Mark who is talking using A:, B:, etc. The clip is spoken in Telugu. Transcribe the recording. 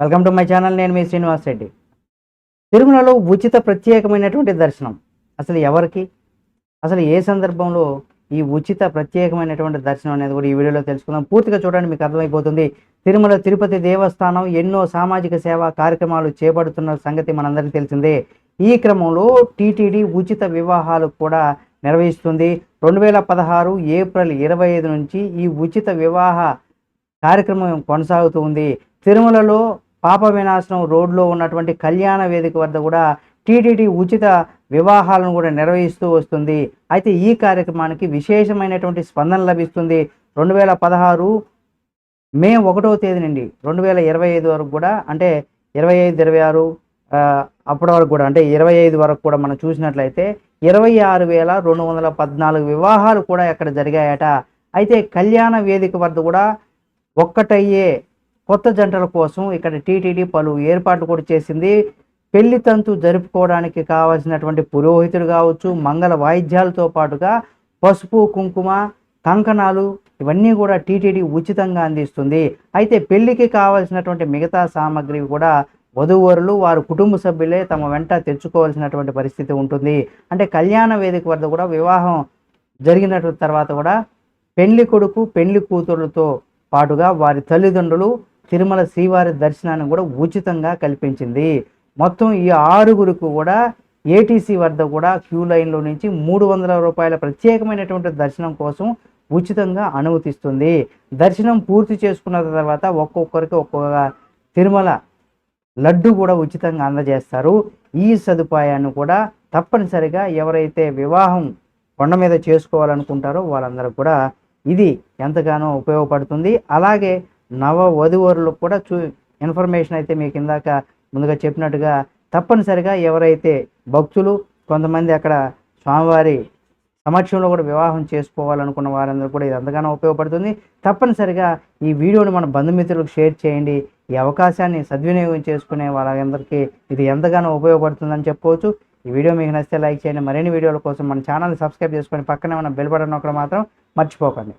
A: వెల్కమ్ టు మై ఛానల్ నేను మీ శ్రీనివాస్ రెడ్డి. తిరుమలలో ఉచిత ప్రత్యేకమైనటువంటి దర్శనం అసలు ఎవరికి? అసలు ఏ సందర్భంలో ఈ ఉచిత ప్రత్యేకమైనటువంటి దర్శనం అనేది కూడా ఈ వీడియోలో తెలుసుకుందాం. పూర్తిగా చూడండి మీకు అర్థమైపోతుంది. తిరుమల తిరుపతి దేవస్థానం ఎన్నో సామాజిక సేవా కార్యక్రమాలు చేపడుతున్న సంగతి మనందరికీ తెలిసిందే. ఈ క్రమంలో టీటీడీ ఉచిత వివాహాలు కూడా నిర్వహిస్తుంది. రెండు వేల పదహారు ఏప్రిల్ ఇరవై ఐదు నుంచి ఈ ఉచిత వివాహ కార్యక్రమం కొనసాగుతూ ఉంది. తిరుమలలో పాప వినాశనం రోడ్లో ఉన్నటువంటి కళ్యాణ వేదిక వద్ద కూడా టీటీడీ ఉచిత వివాహాలను కూడా నిర్వహిస్తూ వస్తుంది. అయితే ఈ కార్యక్రమానికి విశేషమైనటువంటి స్పందన లభిస్తుంది. రెండు వేల పదహారు మే ఒకటో తేదీ నుండి రెండు వేల ఇరవై ఐదు వరకు కూడా అంటే ఇరవై ఐదు ఇరవై ఆరు అప్పటి వరకు కూడా అంటే ఇరవై ఐదు వరకు కూడా మనం చూసినట్లయితే ఇరవై ఆరు వేల రెండు వందల పద్నాలుగు వివాహాలు కూడా ఇక్కడ జరిగాయట. అయితే కళ్యాణ వేదిక వద్ద కూడా ఒక్కటయ్యే కొత్త జంటల కోసం ఇక్కడ టీటీడీ పలు ఏర్పాట్లు కూడా చేసింది. పెళ్ళి తంతు జరుపుకోవడానికి కావాల్సినటువంటి పురోహితుడు కావచ్చు మంగళ వాయిద్యాలతో పాటుగా పసుపు కుంకుమ కంకణాలు ఇవన్నీ కూడా టీటీడీ ఉచితంగా అందిస్తుంది. అయితే పెళ్ళికి కావాల్సినటువంటి మిగతా సామాగ్రి కూడా వధూవరులు వారి కుటుంబ సభ్యులే తమ వెంట తెచ్చుకోవాల్సినటువంటి పరిస్థితి ఉంటుంది. అంటే కళ్యాణ వేదిక వద్ద కూడా వివాహం జరిగిన తర్వాత కూడా పెళ్ళి కొడుకు పెళ్ళి కూతురులతో పాటుగా వారి తల్లిదండ్రులు తిరుమల శ్రీవారి దర్శనాన్ని కూడా ఉచితంగా కల్పించింది. మొత్తం ఈ ఆరుగురికి కూడా ఏటీసీ వద్ద కూడా క్యూ లైన్లో నుంచి మూడు వందల రూపాయల ప్రత్యేకమైనటువంటి దర్శనం కోసం ఉచితంగా అనుమతిస్తుంది. దర్శనం పూర్తి చేసుకున్న తర్వాత ఒక్కొక్కరికి ఒక్కొక్క తిరుమల లడ్డు కూడా ఉచితంగా అందజేస్తారు. ఈ సదుపాయాన్ని కూడా తప్పనిసరిగా ఎవరైతే వివాహం కొండ మీద చేసుకోవాలనుకుంటారో వాళ్ళందరూ కూడా ఇది ఎంతగానో ఉపయోగపడుతుంది. అలాగే నవ వధువరులకు కూడా చూ ఇన్ఫర్మేషన్ అయితే మీకు ఇందాక ముందుగా చెప్పినట్టుగా తప్పనిసరిగా ఎవరైతే భక్తులు కొంతమంది అక్కడ స్వామివారి సమక్షంలో కూడా వివాహం చేసుకోవాలనుకున్న వారందరూ కూడా ఇది ఎంతగానో ఉపయోగపడుతుంది. తప్పనిసరిగా ఈ వీడియోని మన బంధుమిత్రులకు షేర్ చేయండి. ఈ అవకాశాన్ని సద్వినియోగం చేసుకునే వాళ్ళందరికీ ఇది ఎంతగానో ఉపయోగపడుతుందని చెప్పుకోవచ్చు. ఈ వీడియో మీకు నచ్చితే లైక్ చేయండి. మరిన్ని వీడియోల కోసం మన ఛానల్ని సబ్స్క్రైబ్ చేసుకొని పక్కనే ఉన్న బెల్ బటన్ ఒకటి మాత్రం మర్చిపోకండి.